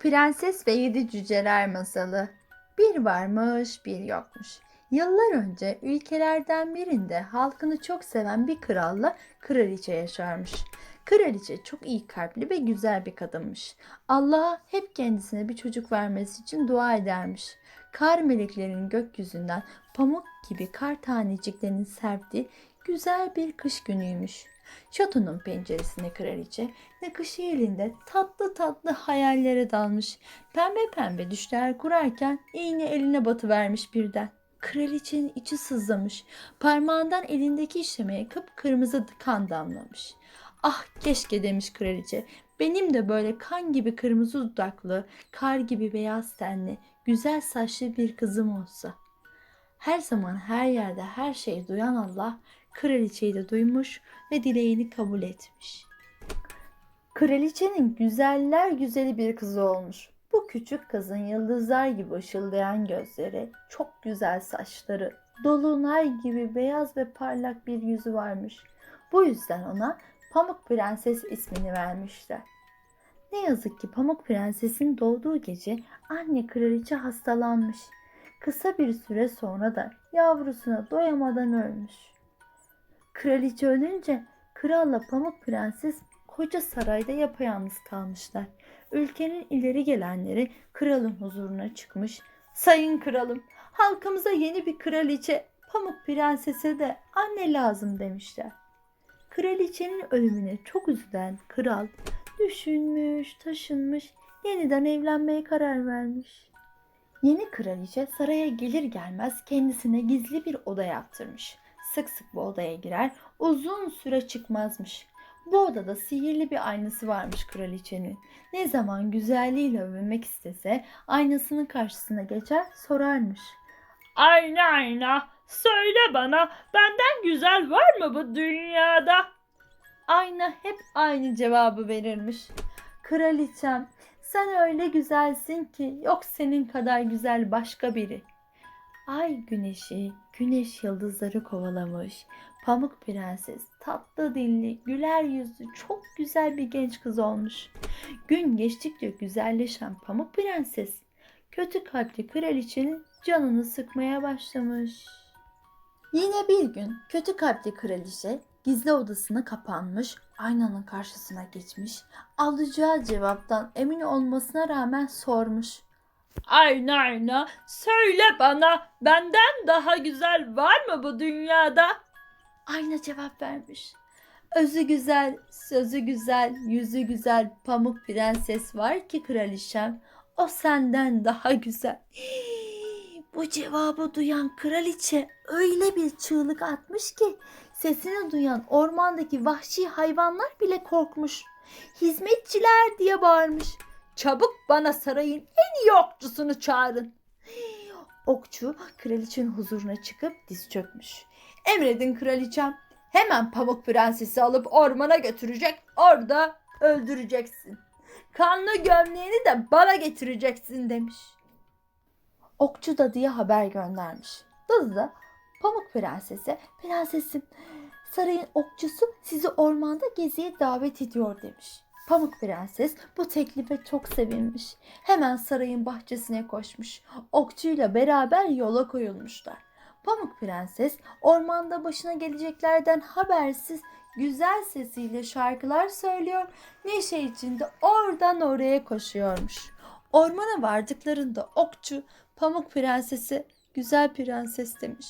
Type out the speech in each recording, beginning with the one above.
Prenses ve Yedi Cüceler Masalı Bir varmış bir yokmuş. Yıllar önce ülkelerden birinde halkını çok seven bir kralla kraliçe yaşarmış. Kraliçe çok iyi kalpli ve güzel bir kadınmış. Allah'a hep kendisine bir çocuk vermesi için dua edermiş. Kar meleklerinin gökyüzünden pamuk gibi kar taneciklerinin serptiği güzel bir kış günüymüş. Şatonun penceresine kraliçe nakışı elinde tatlı tatlı hayallere dalmış. Pembe pembe düşler kurarken iğne eline batıvermiş birden. Kraliçenin içi sızlamış. Parmağından elindeki işlemeye kıpkırmızı kan damlamış. Ah keşke demiş kraliçe. Benim de böyle kan gibi kırmızı dudaklı, kar gibi beyaz tenli, güzel saçlı bir kızım olsa. Her zaman her yerde her şeyi duyan Allah kraliçeyi de duymuş ve dileğini kabul etmiş. Kraliçenin güzeller güzeli bir kızı olmuş. Bu küçük kızın yıldızlar gibi ışıldayan gözleri, çok güzel saçları, dolunay gibi beyaz ve parlak bir yüzü varmış. Bu yüzden ona Pamuk Prenses ismini vermişler. Ne yazık ki Pamuk Prenses'in doğduğu gece anne kraliçe hastalanmış. Kısa bir süre sonra da yavrusuna doyamadan ölmüş. Kraliçe ölünce kralla Pamuk Prenses koca sarayda yapayalnız kalmışlar. Ülkenin ileri gelenleri kralın huzuruna çıkmış. Sayın kralım, halkımıza yeni bir kraliçe, Pamuk Prenses'e de anne lazım demişler. Kraliçenin ölümüne çok üzülen kral düşünmüş, taşınmış, yeniden evlenmeye karar vermiş. Yeni kraliçe saraya gelir gelmez kendisine gizli bir oda yaptırmış. Sık sık bu odaya girer, uzun süre çıkmazmış. Bu odada sihirli bir aynası varmış kraliçenin. Ne zaman güzelliğiyle övünmek istese aynasının karşısına geçer sorarmış. Ayna ayna söyle bana benden güzel var mı bu dünyada? Ayna hep aynı cevabı verirmiş. Kraliçem sen öyle güzelsin ki yok senin kadar güzel başka biri. Ay güneşi, güneş yıldızları kovalamış. Pamuk Prenses tatlı dilli, güler yüzlü, çok güzel bir genç kız olmuş. Gün geçtikçe güzelleşen Pamuk Prenses kötü kalpli kraliçenin canını sıkmaya başlamış. Yine bir gün kötü kalpli kraliçe gizli odasına kapanmış, aynanın karşısına geçmiş, alacağı cevaptan emin olmasına rağmen sormuş. Ayna ayna söyle bana benden daha güzel var mı bu dünyada? Ayna cevap vermiş. Özü güzel, sözü güzel, yüzü güzel pamuk prenses var ki kraliçem. O senden daha güzel. Hii, Bu cevabı duyan kraliçe öyle bir çığlık atmış ki sesini duyan ormandaki vahşi hayvanlar bile korkmuş. Hizmetçiler diye bağırmış. Çabuk bana sarayın en iyi okçusunu çağırın. Okçu kraliçenin huzuruna çıkıp diz çökmüş. Emredin kraliçem. Hemen pamuk prensesi alıp ormana götürecek. Orada öldüreceksin. Kanlı gömleğini de bana getireceksin demiş. Okçu dadıya haber göndermiş. Dadı da pamuk prensese prensesim sarayın okçusu sizi ormanda geziye davet ediyor demiş. Pamuk Prenses bu teklife çok sevinmiş. Hemen sarayın bahçesine koşmuş. Okçuyla beraber yola koyulmuşlar. Pamuk Prenses ormanda başına geleceklerden habersiz güzel sesiyle şarkılar söylüyor, neşe içinde oradan oraya koşuyormuş. Ormana vardıklarında okçu Pamuk Prenses'e güzel prenses demiş.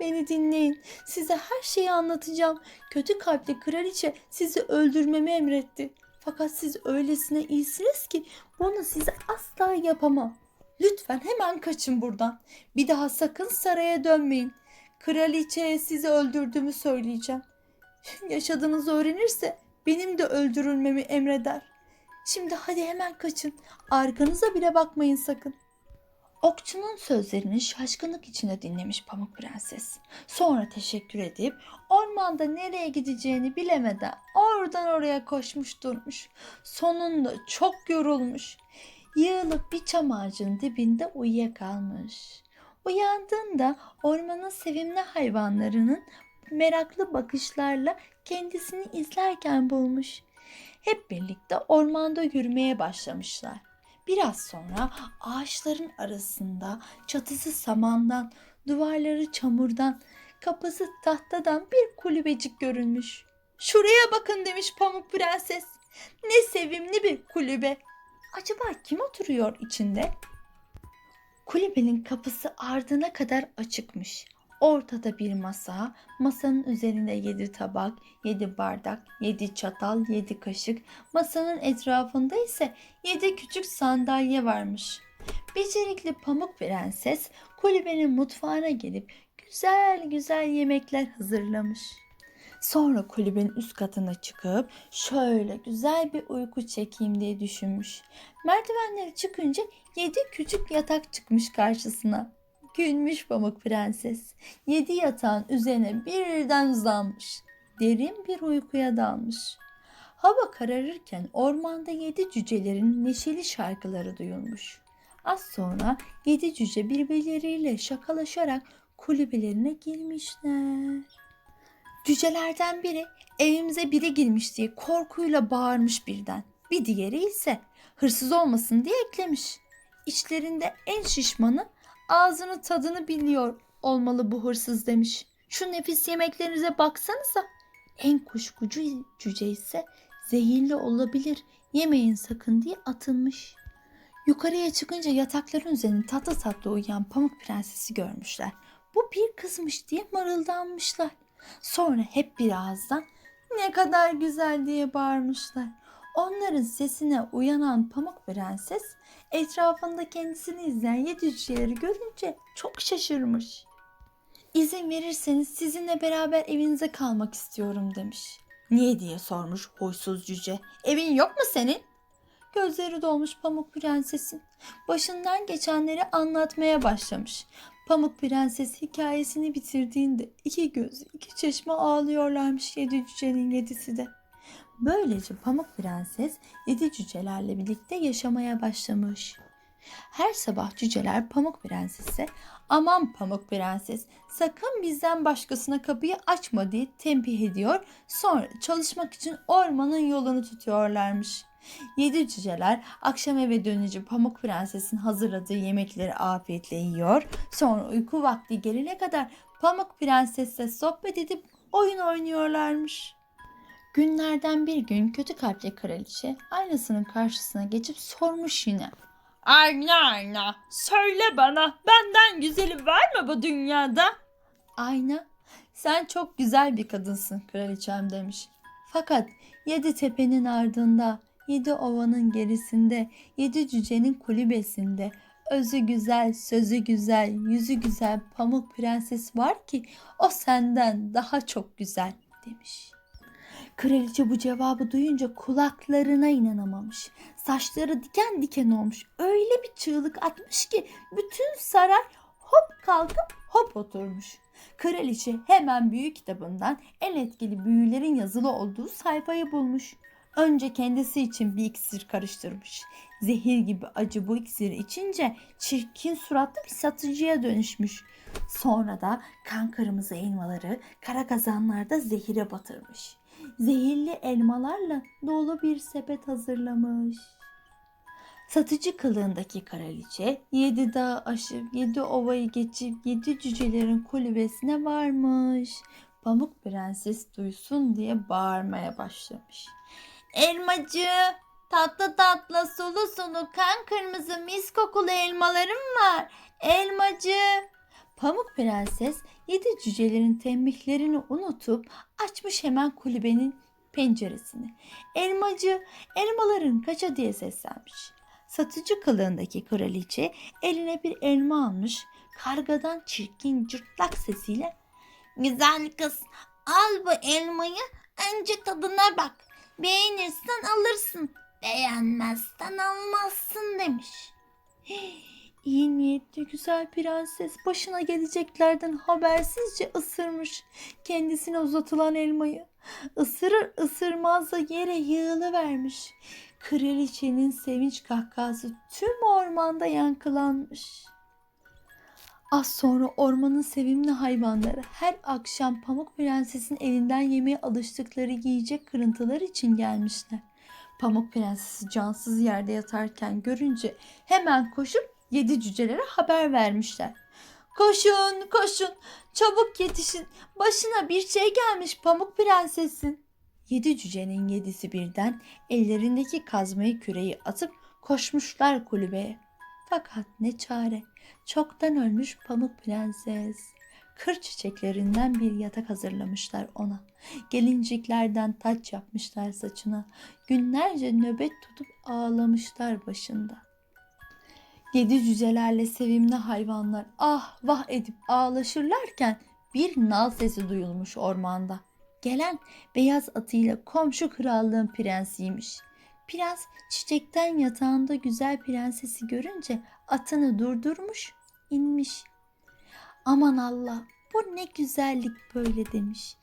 Beni dinleyin, size her şeyi anlatacağım. Kötü kalpli kraliçe sizi öldürmemi emretti. Fakat siz öylesine iyisiniz ki bunu size asla yapamam. Lütfen hemen kaçın buradan. Bir daha sakın saraya dönmeyin. Kraliçeye sizi öldürdüğümü söyleyeceğim. Yaşadığınızı öğrenirse benim de öldürülmemi emreder. Şimdi hadi hemen kaçın. Arkanıza bile bakmayın sakın. Okçunun sözlerini şaşkınlık içinde dinlemiş Pamuk Prenses. Sonra teşekkür edip ormanda nereye gideceğini bilemeden oradan oraya koşmuş durmuş. Sonunda çok yorulmuş. Yığılıp bir çam ağacının dibinde uyuyakalmış. Uyandığında ormanın sevimli hayvanlarının meraklı bakışlarla kendisini izlerken bulmuş. Hep birlikte ormanda yürümeye başlamışlar. Biraz sonra ağaçların arasında çatısı samandan, duvarları çamurdan, kapısı tahtadan bir kulübecik görünmüş. Şuraya bakın demiş Pamuk Prenses. Ne sevimli bir kulübe. Acaba kim oturuyor içinde? Kulübenin kapısı ardına kadar açıkmış. Ortada bir masa, masanın üzerinde yedi tabak, yedi bardak, yedi çatal, yedi kaşık, masanın etrafında ise yedi küçük sandalye varmış. Becerikli pamuk prenses kulübenin mutfağına gelip güzel güzel yemekler hazırlamış. Sonra kulübenin üst katına çıkıp şöyle güzel bir uyku çekeyim diye düşünmüş. Merdivenleri çıkınca yedi küçük yatak çıkmış karşısına. Gülmüş pamuk prenses. Yedi yatağın üzerine birden uzanmış. Derin bir uykuya dalmış. Hava kararırken ormanda yedi cücelerin neşeli şarkıları duyulmuş. Az sonra yedi cüce birbirleriyle şakalaşarak kulübelerine girmişler. Cücelerden biri evimize biri girmiş diye korkuyla bağırmış birden. Bir diğeri ise hırsız olmasın diye eklemiş. İçlerinde en şişmanı ağzını tadını biliyor olmalı bu hırsız demiş. Şu nefis yemeklerinize baksanıza. En kuşkucu cüce ise zehirli olabilir yemeyin sakın diye atılmış. Yukarıya çıkınca yatakların üzerinde tatlı tatlı uyuyan pamuk prensesi görmüşler. Bu bir kızmış diye mırıldanmışlar. Sonra hep bir ağızdan ne kadar güzel diye bağırmışlar. Onların sesine uyanan pamuk prenses etrafında kendisini izleyen yedi cüceleri görünce çok şaşırmış. İzin verirseniz sizinle beraber evinize kalmak istiyorum demiş. Niye diye sormuş huysuz cüce. Evin yok mu senin? Gözleri dolmuş Pamuk Prenses'in. Başından geçenleri anlatmaya başlamış. Pamuk Prenses hikayesini bitirdiğinde iki göz, iki çeşme ağlıyorlarmış yedi cücenin yedisi de. Böylece Pamuk Prenses yedi cücelerle birlikte yaşamaya başlamış. Her sabah cüceler Pamuk Prenses'e aman Pamuk Prenses sakın bizden başkasına kapıyı açma diye tembih ediyor. Sonra çalışmak için ormanın yolunu tutuyorlarmış. Yedi cüceler akşam eve dönünce Pamuk Prenses'in hazırladığı yemekleri afiyetle yiyor. Sonra uyku vakti gelene kadar Pamuk Prenses'le sohbet edip oyun oynuyorlarmış. Günlerden bir gün kötü kalpli kraliçe aynasının karşısına geçip sormuş yine. Ayna ayna söyle bana benden güzeli var mı bu dünyada? Ayna sen çok güzel bir kadınsın kraliçem demiş. Fakat yedi tepenin ardında, yedi ovanın gerisinde, yedi cücenin kulübesinde özü güzel, sözü güzel, yüzü güzel pamuk prenses var ki o senden daha çok güzel demiş. Kraliçe bu cevabı duyunca kulaklarına inanamamış. Saçları diken diken olmuş. Öyle bir çığlık atmış ki bütün saray hop kalkıp hop oturmuş. Kraliçe hemen büyü kitabından en etkili büyülerin yazılı olduğu sayfayı bulmuş. Önce kendisi için bir iksir karıştırmış. Zehir gibi acı bu iksiri içince çirkin suratlı bir satıcıya dönüşmüş. Sonra da kan kırmızı elmaları kara kazanlarda zehire batırmış. Zehirli elmalarla dolu bir sepet hazırlamış. Satıcı kılığındaki kraliçe yedi dağ aşıp yedi ovayı geçip yedi cücelerin kulübesine varmış. Pamuk prenses duysun diye bağırmaya başlamış. Elmacı, tatlı tatlı sulu sulu kan kırmızı mis kokulu elmalarım var. Elmacı. Pamuk prenses yedi cücelerin tembihlerini unutup açmış hemen kulübenin penceresini. Elmacı elmaların kaça diye seslenmiş. Satıcı kılığındaki kraliçe eline bir elma almış. Kargadan çirkin cırtlak sesiyle Güzel kız al bu elmayı önce tadına bak. Beğenirsen alırsın. Beğenmezsen almazsın demiş. İyi niyetli güzel prenses başına geleceklerden habersizce ısırmış kendisine uzatılan elmayı. Isırır ısırmaz da yere yığılıvermiş. Kraliçenin sevinç kahkahası tüm ormanda yankılanmış. Az sonra ormanın sevimli hayvanları her akşam Pamuk Prenses'in elinden yemeye alıştıkları yiyecek kırıntılar için gelmişler. Pamuk Prensesi cansız yerde yatarken görünce hemen koşup yedi cücelere haber vermişler. Koşun koşun çabuk yetişin başına bir şey gelmiş Pamuk Prenses'in. Yedi cücenin yedisi birden ellerindeki kazmayı küreği atıp koşmuşlar kulübeye. Fakat ne çare çoktan ölmüş Pamuk Prenses. Kır çiçeklerinden bir yatak hazırlamışlar ona. Gelinciklerden taç yapmışlar saçına. Günlerce nöbet tutup ağlamışlar başında. Yedi cücelerle sevimli hayvanlar ah vah edip ağlaşırlarken bir nal sesi duyulmuş ormanda. Gelen beyaz atıyla komşu krallığın prensiymiş. Prens çiçekten yatağında güzel prensesi görünce atını durdurmuş, inmiş. Aman Allah bu ne güzellik böyle demiş.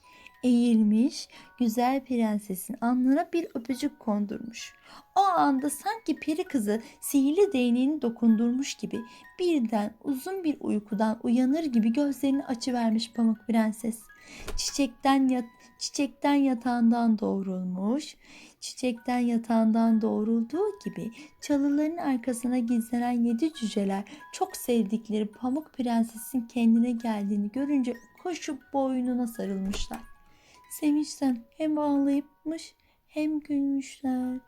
Eğilmiş güzel prensesin alnına bir öpücük kondurmuş. O anda sanki peri kızı sihirli değneğini dokundurmuş gibi birden uzun bir uykudan uyanır gibi gözlerini açıvermiş pamuk prenses. Çiçekten yat çiçekten yatağından doğrulmuş. Çiçekten yatağından doğrulduğu gibi çalıların arkasına gizlenen yedi cüceler çok sevdikleri Pamuk Prenses'in kendine geldiğini görünce koşup boynuna sarılmışlar. Sevinçten hem ağlayıpmış hem gülmüşler.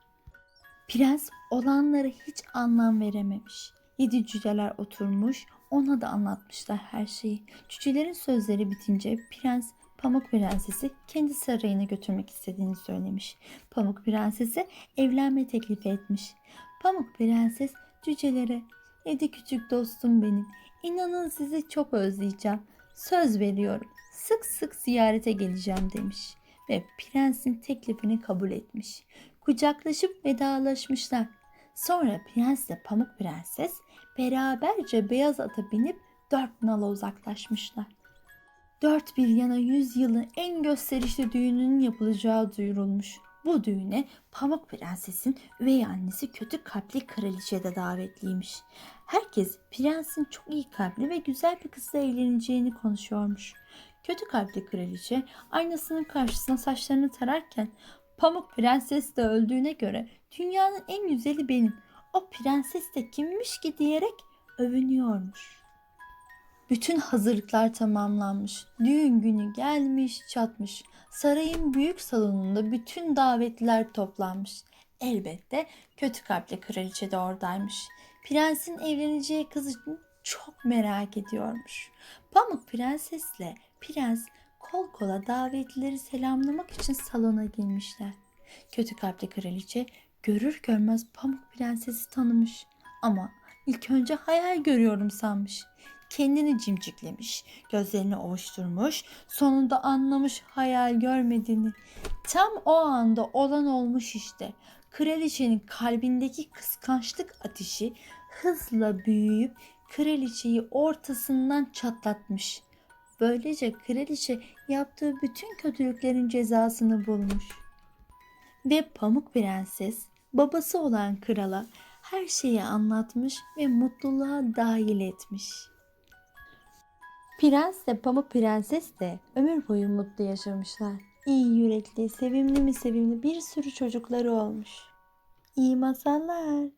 Prens olanlara hiç anlam verememiş. Yedi cüceler oturmuş ona da anlatmışlar her şeyi. Cücelerin sözleri bitince prens Pamuk Prenses'i kendi sarayına götürmek istediğini söylemiş. Pamuk Prenses'e evlenme teklifi etmiş. Pamuk Prenses cücelere Yedi küçük dostum benim. İnanın sizi çok özleyeceğim. Söz veriyorum. Sık sık ziyarete geleceğim demiş. Ve prensin teklifini kabul etmiş. Kucaklaşıp vedalaşmışlar. Sonra prensle Pamuk Prenses beraberce beyaz ata binip dört nala uzaklaşmışlar. Dört bir yana yüz yılın en gösterişli düğününün yapılacağı duyurulmuş. Bu düğüne Pamuk Prenses'in üvey annesi kötü kalpli kraliçe de davetliymiş. Herkes prensin çok iyi kalpli ve güzel bir kızla evleneceğini konuşuyormuş. Kötü kalpli kraliçe aynasının karşısına saçlarını tararken Pamuk Prenses de öldüğüne göre dünyanın en güzeli benim. O prenses de kimmiş ki diyerek övünüyormuş. Bütün hazırlıklar tamamlanmış. Düğün günü gelmiş çatmış. Sarayın büyük salonunda bütün davetliler toplanmış. Elbette kötü kalpli kraliçe de oradaymış. Prensin evleneceği kız için çok merak ediyormuş. Pamuk prensesle prens kol kola davetlileri selamlamak için salona girmişler. Kötü kalpli kraliçe görür görmez Pamuk prensesi tanımış. Ama ilk önce hayal görüyorum sanmış. Kendini cimciklemiş, gözlerini ovuşturmuş, sonunda anlamış hayal görmediğini. Tam o anda olan olmuş işte. Kraliçenin kalbindeki kıskançlık ateşi hızla büyüyüp kraliçeyi ortasından çatlatmış. Böylece kraliçe yaptığı bütün kötülüklerin cezasını bulmuş. Ve Pamuk Prenses babası olan krala her şeyi anlatmış ve mutluluğa dahil etmiş. Prens de Pamuk Prenses de ömür boyu mutlu yaşamışlar. İyi yürekli, sevimli mi sevimli bir sürü çocukları olmuş. İyi masallar.